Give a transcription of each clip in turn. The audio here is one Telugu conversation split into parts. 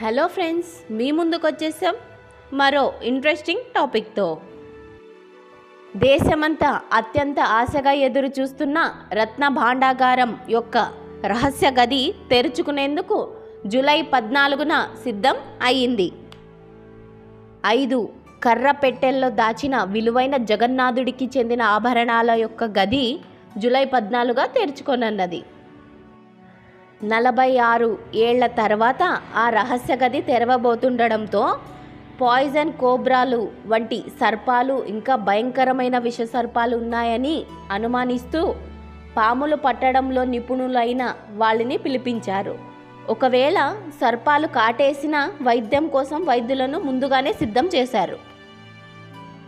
హలో ఫ్రెండ్స్ మీ ముందుకు వచ్చేసాం మరో ఇంట్రెస్టింగ్ టాపిక్తో. దేశమంతా అత్యంత ఆశగా ఎదురు చూస్తున్న రత్న భాండాగారం యొక్క రహస్య గది తెరుచుకునేందుకు జూలై పద్నాలుగున సిద్ధం అయింది ఐదు కర్ర పెట్టెల్లో దాచిన విలువైన జగన్నాథుడికి చెందిన ఆభరణాల యొక్క గది జూలై పద్నాలుగుగా తెరుచుకోనన్నది. నలభై ఆరు ఏళ్ళ తర్వాత ఆ రహస్య గది తెరవబోతుండడంతో పాయిజన్ కోబ్రాలు వంటి సర్పాలు ఇంకా భయంకరమైన విష సర్పాలు ఉన్నాయని అనుమానిస్తూ పాములు పట్టడంలో నిపుణులైన వాళ్ళని పిలిపించారు. ఒకవేళ సర్పాలు కాటేసిన వైద్యం కోసం వైద్యులను ముందుగానే సిద్ధం చేశారు.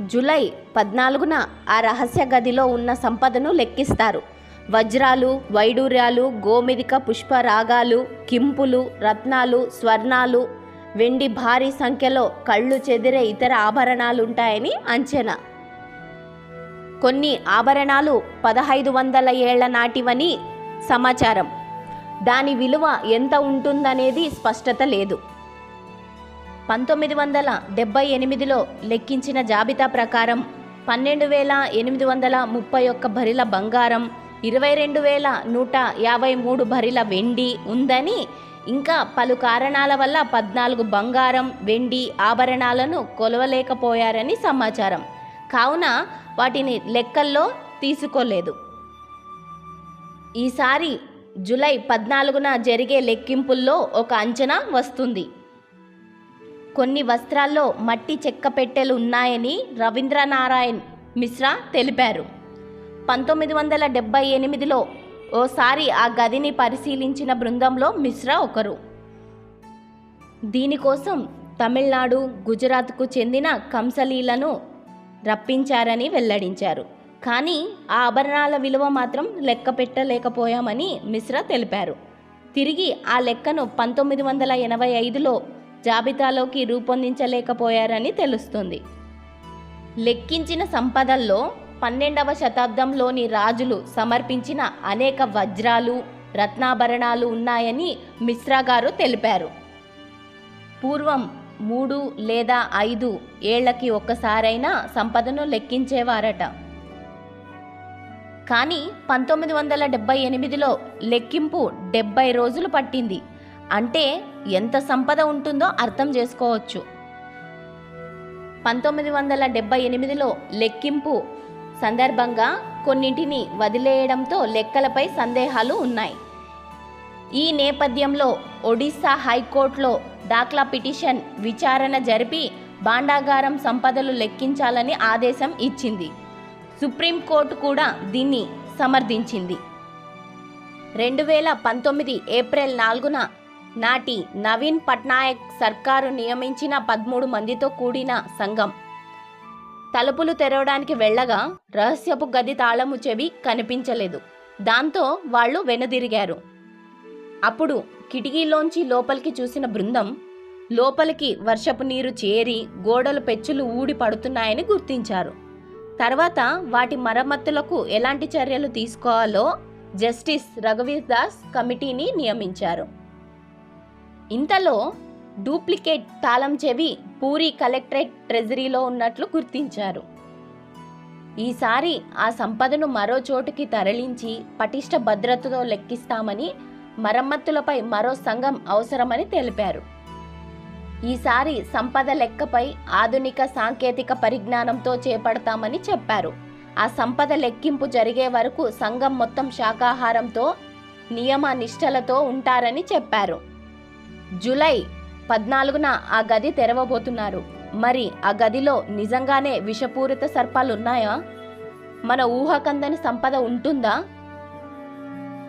జూలై పద్నాలుగున ఆ రహస్య గదిలో ఉన్న సంపదను లెక్కిస్తారు. వజ్రాలు వైడూర్యాలు గోమిదిక పుష్పరాగాలు కింపులు రత్నాలు స్వర్ణాలు వెండి భారీ సంఖ్యలో కళ్ళు చెదిరే ఇతర ఆభరణాలు ఉంటాయని అంచనా. కొన్ని ఆభరణాలు పదహైదు వందల ఏళ్ళ నాటివని సమాచారం. దాని విలువ ఎంత ఉంటుందనేది స్పష్టత లేదు. పంతొమ్మిది వందల డెబ్బై ఎనిమిదిలో లెక్కించిన జాబితా ప్రకారం పన్నెండు వేల ఎనిమిది వందల ముప్పై ఒక్క భరిల బంగారం ఇరవై రెండు వేల నూట యాభై మూడు భరిల వెండి ఉందని. ఇంకా పలు కారణాల వల్ల పద్నాలుగు బంగారం వెండి ఆభరణాలను కొలవలేకపోయారని సమాచారం. కావున వాటిని లెక్కల్లో తీసుకోలేదు. ఈసారి జూలై పద్నాలుగున జరిగే లెక్కింపుల్లో ఒక అంచనా వస్తుంది. కొన్ని వస్త్రాల్లో మట్టి చెక్క పెట్టెలు ఉన్నాయని రవీంద్రనారాయణ్ మిశ్రా తెలిపారు. పంతొమ్మిది వందల డెబ్బై ఎనిమిదిలో ఓసారి ఆ గదిని పరిశీలించిన బృందంలో మిశ్రా ఒకరు. దీనికోసం తమిళనాడు గుజరాత్కు చెందిన కంసలీలను రప్పించారని వెల్లడించారు. కానీ ఆ ఆభరణాల విలువ మాత్రం లెక్క పెట్టలేకపోయామని మిశ్రా తెలిపారు. తిరిగి ఆ లెక్కను పంతొమ్మిది వందల ఎనభై ఐదులో జాబితాలోకి రూపొందించలేకపోయారని తెలుస్తుంది. లెక్కించిన సంపదల్లో పన్నెండవ శతాబ్దంలోని రాజులు సమర్పించిన అనేక వజ్రాలు రత్నాభరణాలు ఉన్నాయని మిశ్రా గారు తెలిపారు. పూర్వం మూడు లేదా ఐదు ఏళ్ళకి ఒక్కసారైనా సంపదను లెక్కించేవారట. కానీ పంతొమ్మిది వందల డెబ్బై ఎనిమిదిలో లెక్కింపు డెబ్బై రోజులు పట్టింది. అంటే ఎంత సంపద ఉంటుందో అర్థం చేసుకోవచ్చు. పంతొమ్మిది వందల డెబ్బై ఎనిమిదిలో లెక్కింపు సందర్భంగా కొన్నింటిని వదిలేయడంతో లెక్కలపై సందేహాలు ఉన్నాయి. ఈ నేపథ్యంలో ఒడిశా హైకోర్టులో దాఖలా పిటిషన్ విచారణ జరిపి భాండాగారం సంపదలు లెక్కించాలని ఆదేశం ఇచ్చింది. సుప్రీంకోర్టు కూడా దీన్ని సమర్థించింది. రెండు వేల పంతొమ్మిది ఏప్రిల్ నాలుగున నాటి నవీన్ పట్నాయక్ సర్కారు నియమించిన పదమూడు మందితో కూడిన సంఘం తలుపులు తెరవడానికి వెళ్ళగా రహస్యపు గది తాళము చెవి కనిపించలేదు. దాంతో వాళ్ళు వెనుదిరిగారు. అప్పుడు కిటికీలోంచి లోపలికి చూసిన బృందం లోపలికి వర్షపు నీరు చేరి గోడలు పెచ్చులు ఊడి పడుతున్నాయని గుర్తించారు. తర్వాత వాటి మరమ్మతులకు ఎలాంటి చర్యలు తీసుకోవాలో జస్టిస్ రఘువీర్ దాస్ కమిటీని నియమించారు. ఇంతలో డూప్లికేట్ తాళం చెవి పూరి కలెక్టరేట్ ట్రెజరీలో ఉన్నట్లు గుర్తించారు. ఈసారి ఆ సంపదను మరో చోటుకి తరలించి పటిష్ట భద్రతతో లెక్కిస్తామని మరమ్మతులపై మరో సంఘం అవసరమని తెలిపారు. ఈసారి సంపద లెక్కపై ఆధునిక సాంకేతిక పరిజ్ఞానంతో చేపడతామని చెప్పారు. ఆ సంపద లెక్కింపు జరిగే వరకు సంఘం మొత్తం శాకాహారంతో నియమ నిష్టలతో ఉంటారని చెప్పారు. జూలై పద్నాలుగున ఆ గది తెరవబోతున్నారు. మరి ఆ గదిలో నిజంగానే విషపూరిత సర్పాలు ఉన్నాయా మన ఊహకందని సంపద ఉంటుందా?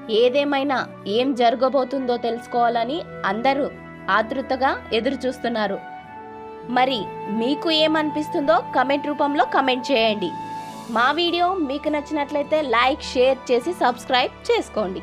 ఏదేమైనా ఏం జరగబోతుందో తెలుసుకోవాలని అందరూ ఆతృతగా ఎదురుచూస్తున్నారు. మరి మీకు ఏమనిపిస్తుందో కమెంట్ రూపంలో కమెంట్ చేయండి. మా వీడియో మీకు నచ్చినట్లయితే లైక్ షేర్ చేసి సబ్స్క్రైబ్ చేసుకోండి.